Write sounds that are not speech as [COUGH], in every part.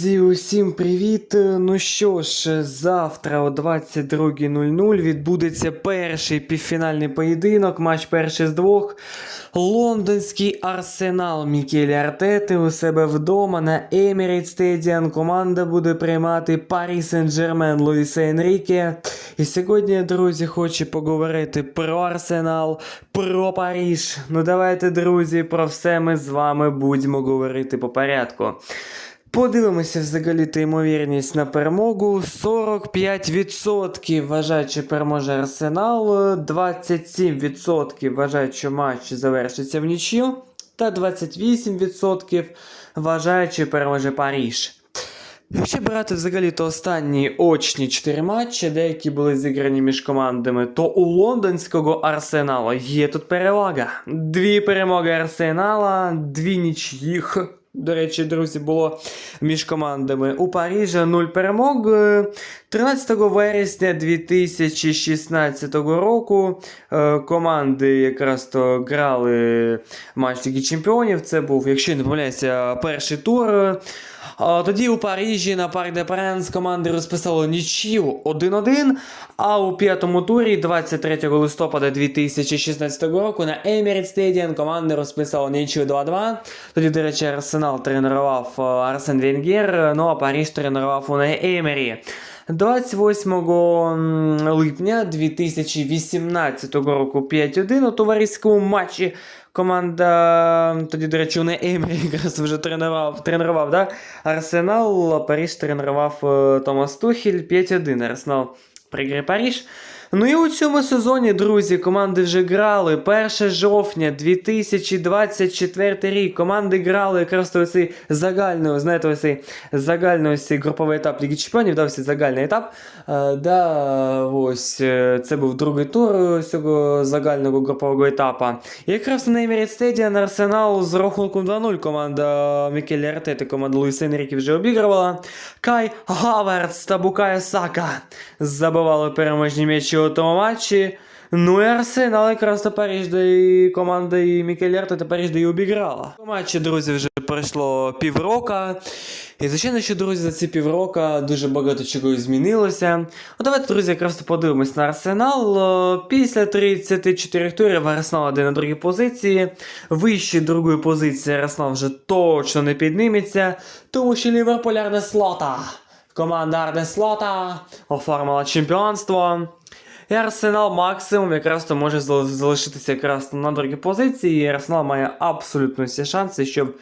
Друзі, усім привіт! Ну що ж, завтра о 22.00 відбудеться перший півфінальний поєдинок, матч перший з двох. Лондонський арсенал Мікелі Артети у себе вдома на Emirates Stadium. Команда буде приймати Парі Сен-Жермен Луїса Енріке. І сьогодні, друзі, хочу поговорити про Арсенал, про Паріж. Ну давайте, друзі, про все ми з вами будемо говорити по порядку. Подивимося взагалі та ймовірність на перемогу. 45% вважають, що переможе Арсенал, 27% вважають, що матч завершиться в нічю, та 28% вважають, що переможе Паріж. Якщо брати взагалі то останні очні 4 матчі, деякі були зіграні між командами, то у лондонського Арсенала є тут перевага. Дві перемоги Арсенала, дві нічиїх. До речі, друзі, було між командами. У Парижа 0 перемог. Е, 13 вересня 2016 року е, команди якраз то грали матч Ліги Чемпіонів. Це був, якщо не помиляюся, перший тур. А Тоді у Парижі на Парк де Пренс команди розписали нічию 1-1. А у п'ятому турі 23 листопада 2016 року на Emirates Stadium команди розписали нічию 2-2. Тоді, до речі, Арсенал тренував е, Арсен Венгер, ну а Париж тренував у Емері. 28 липня 2018 року 5-1 у товариському матчі команда, тоді, до речі, не Емрі [LAUGHS] якраз вже тренував, тренував да? Арсенал, Париж тренував е, Томас Тухель 5-1. Арсенал приграє Париж. Ну і у цьому сезоні, друзі, команди вже грали. 1 жовтня 2024 рік. Команди грали якраз то цей загальний, знаєте, цей загальний груповий етап Ліги Чемпіонів, да, цей загальний етап. Е, да, ось е, це був другий тур цього загального групового етапа. І якраз на Emirates Stadium Арсенал з рахунком 2-0 команда Мікелі Артети, команда Луїса Енріки вже обігрувала. Кай Хаверц та Букая Сака забивали переможні м'ячі у матчі. Ну і Арсенал якраз Париж, де і команда і Мікелі Артети Париж, де і обіграла. У матчі, друзі, вже пройшло піврока. І звичайно, що, друзі, за ці піврока дуже багато чого змінилося. Ну, давайте, друзі, якраз подивимось на Арсенал. Після 34 турів Арсенал один на другій позиції. Вище другої позиції Арсенал вже точно не підніметься, тому що Ліверпуль Арне Слота. Команда Арне Слота оформила чемпіонство. І Арсенал максимум якраз то може залишитися якраз на другій позиції. І Арсенал має абсолютно всі шанси, щоб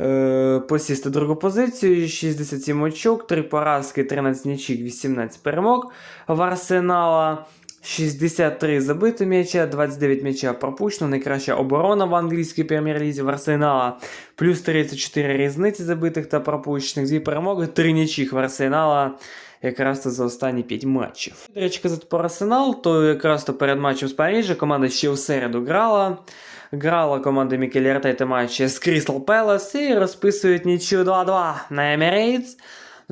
е, посісти другу позицію. 67 очок, 3 поразки, 13 нічик, 18 перемог в Арсенала. 63 забити м'яча, 29 м'яча пропущено. Найкраща оборона в англійській прем'єр-лізі в Арсенала. Плюс 34 різниці забитих та пропущених. Дві перемоги, 3 нічих в Арсенала якраз то за останні 5 матчів. До речі, казати про Арсенал, то якраз то перед матчем з Парижа команда ще в середу грала. Грала команда Мікелі Артети матчі з Крістал Пелес і розписують нічю 2-2 на Emirates.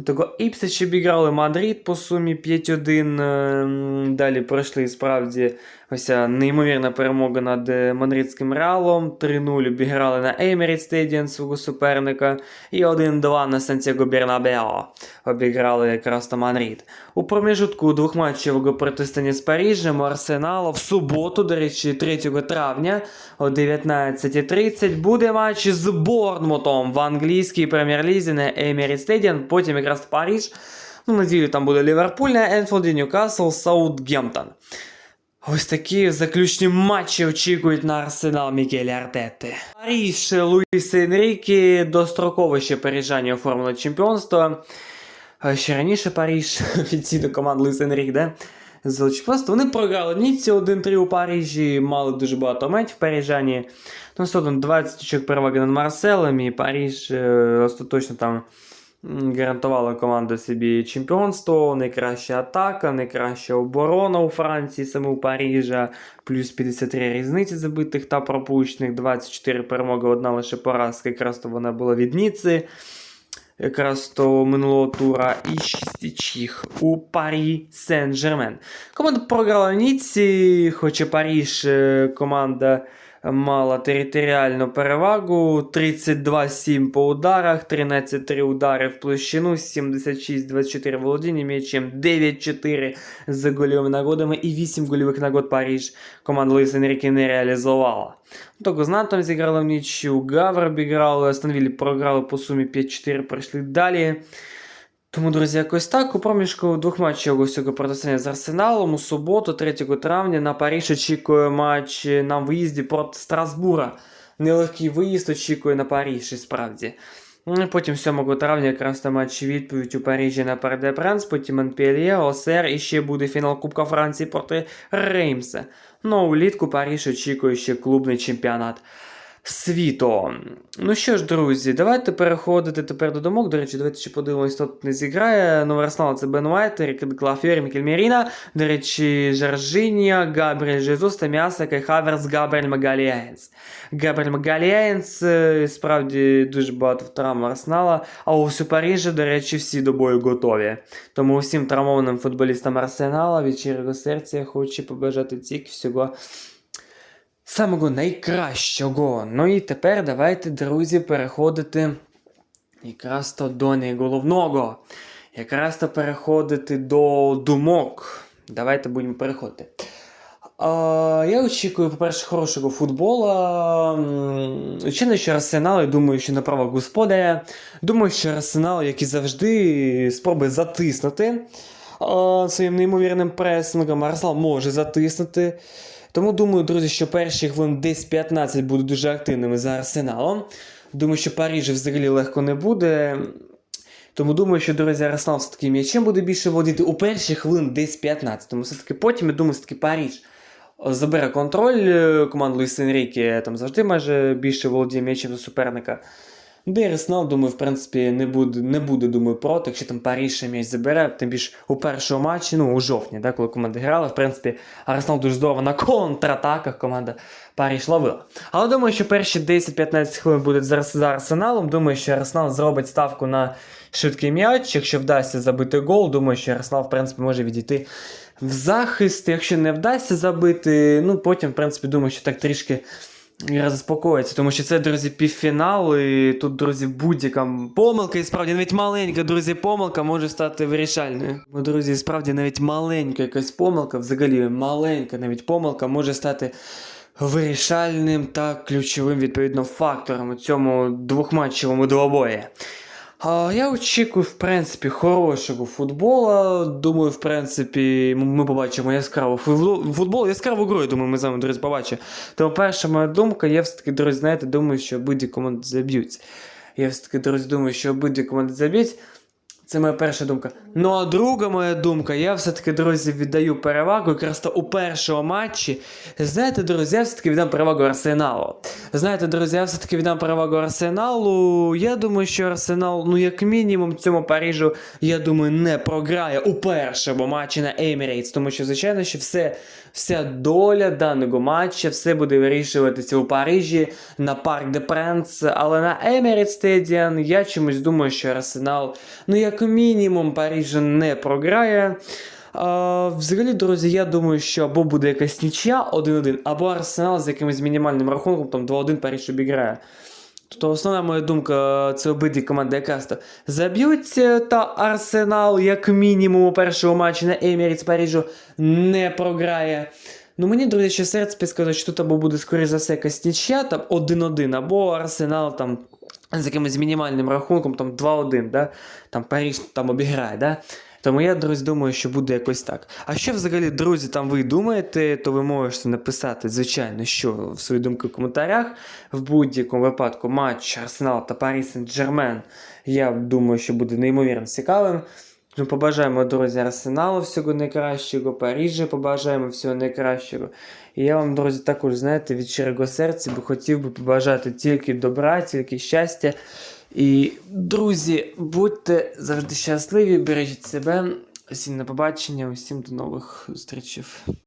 Того Іпсич обіграли Мадрид по сумі 5-1. ем, Далі пройшли справді ось неймовірна перемога над е, мадридським Реалом. 3-0 обіграли на Emirates Stadium свого суперника. І 1-2 на Сантьяго Бернабео обіграли якраз на Мадрид. У проміжутку двохматчевого протистояння з Парижем Арсенала в суботу, до речі, 3 травня о 19.30 буде матч з Борнмутом в англійській прем'єр-лізі на Emirates Stadium. Потім якраз Париж. Ну, неділю там буде Ліверпуль на Енфілді, Ньюкасл, Саутгемптон. Ось такі заключні матчі очікують на арсенал Мікелі Артети. Паріж Луїс Енрікі достроково ще парижані оформили чемпіонство. Ще раніше Паріж, [LAUGHS] офіційно команда Луїс Енрік, де? Чемпіонство. Вони програли Ніці 1-3 у Парижі, мали дуже багато матчів в Парижані. Ну, 20 очок переваги над Марселем, і Париж е, остаточно там м, гарантувала команда собі чемпіонство, найкраща атака, найкраща оборона у Франції, саме у Парижа, плюс 53 різниці забитих та пропущених, 24 перемоги, одна лише поразка, якраз то вона була від Ніци. Якраз то минулого тура і 6 очіх у Парі Сен-Жермен. Команда програла Ніці, хоча Паріж е, команда мала територіальну перевагу. 32-7 по ударах, 13-3 удари в площину, 76-24 володіння м'ячем, 9-4 за гольовими нагодами і 8 гольових нагод Париж команда Луїса Енріке не реалізувала. Того з Нантом зіграли в нічю, Гавр обіграли, Остановілі програли по сумі 5-4, пройшли далі. Тому, друзі, якось так. У проміжку двох матчів ось протистояння з Арсеналом у суботу, 3 травня, на Париж очікує матч на виїзді проти Страсбура. Нелегкий виїзд очікує на Париж, і справді. Ну, Потім 7 травня якраз там матч відповідь у Парижі на Перде Пранс, потім Монпельє, Осер і ще буде фінал Кубка Франції проти Реймса. Ну, а улітку Париж очікує ще клубний чемпіонат світу. Ну що ж, друзі, давайте переходити тепер до думок. До речі, давайте ще подивимось, хто тут не зіграє. Новий Арсенал це Бен Уайт, Рік Клафіор, Мікель Міріна. До речі, Жоржинія, Габріель Жезус, Таміаса, Кай Хаверс, Габріель Магалієнс. Габріель Магалієнс, е, справді дуже багато травм Арсенала. А у Парижі, до речі, всі до бою готові. Тому усім травмованим футболістам Арсенала від щирого серця хочу побажати тільки всього самого найкращого. Ну і тепер давайте, друзі, переходити якраз то до найголовного. Якраз то переходити до думок. Давайте будемо переходити. А, я очікую, по-перше, хорошого футбола. Звичайно, що Арсенал, я думаю, що на правах господаря. Думаю, що Арсенал, як і завжди, спробує затиснути своїм неймовірним пресингом. Арсенал може затиснути. Тому думаю, друзі, що перші хвилин десь 15 будуть дуже активними за Арсеналом. Думаю, що Парижі взагалі легко не буде. Тому думаю, що, друзі, Арсенал все-таки м'ячем буде більше водити у перші хвилин десь 15. Тому все-таки потім, я думаю, все-таки Париж забере контроль е, команд Луїс Енріке, там завжди майже більше володіє м'ячем за суперника. Де Арсенал, думаю, в принципі, не буде, не буде думаю, проти, якщо там Париж ще м'яч забере, тим більше у першому матчі, ну, у жовтні, да, коли команди грали, в принципі, Арсенал дуже здорово на контратаках команда Париж ловила. Але думаю, що перші 10-15 хвилин будуть за Арсеналом. Думаю, що Арсенал зробить ставку на швидкий м'яч. Якщо вдасться забити гол, думаю, що Арсенал, в принципі, може відійти в захист. Якщо не вдасться забити, ну потім, в принципі, думаю, що так трішки і заспокоїться, тому що це, друзі, півфінал, і тут, друзі, будь-яка помилка, і справді навіть маленька, друзі, помилка може стати вирішальною. Бо, друзі, справді навіть маленька якась помилка, взагалі маленька навіть помилка може стати вирішальним та ключовим відповідно фактором у цьому двохматчевому двобої. Я очікую, в принципі, хорошого футбола. Думаю, в принципі, ми побачимо яскраву футбол яскраву гру, я думаю, ми з вами, друзі, побачимо. Тому перша моя думка, я все-таки, друзі, знаєте, думаю, що обидві команди заб'ють. Я все-таки, друзі, думаю, що обидві команди заб'ють. Це моя перша думка. Ну а друга моя думка, я все-таки, друзі, віддаю перевагу якраз то у першому матчі. Знаєте, друзі, я все-таки віддам перевагу Арсеналу. Знаєте, друзі, я все-таки віддам перевагу Арсеналу. Я думаю, що Арсенал, ну як мінімум, цьому Парижу, я думаю, не програє у першому матчі на Емірейтс. Тому що, звичайно, що все, вся доля даного матча, все буде вирішуватися у Парижі на Парк де Пренс. Але на Emirates Stadium я чомусь думаю, що Арсенал, ну як мінімум, Парижу не програє. А, взагалі, друзі, я думаю, що або буде якась нічия 1-1, або Арсенал з якимось мінімальним рахунком, там 2-1 Париж обіграє. Тобто основна моя думка, це обидві команди якраз заб'ють, е, та Арсенал, як мінімум, у першому матчі на Еміріц Парижу не програє. Ну мені, друзі, ще серце підказує, що тут або буде, скоріш за все, якась нічия, там 1-1, або Арсенал там з якимось мінімальним рахунком, там 2-1, да? там Париж там обіграє, да? Тому я, друзі, думаю, що буде якось так. А що взагалі, друзі, там ви думаєте, то ви можете написати, звичайно, що в свої думки в коментарях. В будь-якому випадку матч Арсенал та Парі Сен-Джермен, я думаю, що буде неймовірно цікавим. Ми побажаємо, друзі, Арсеналу всього найкращого, Парижі побажаємо всього найкращого. І я вам, друзі, також, знаєте, від щирого серця би хотів би побажати тільки добра, тільки щастя. І, друзі, будьте завжди щасливі, бережіть себе. Всім на побачення, усім до нових зустрічей.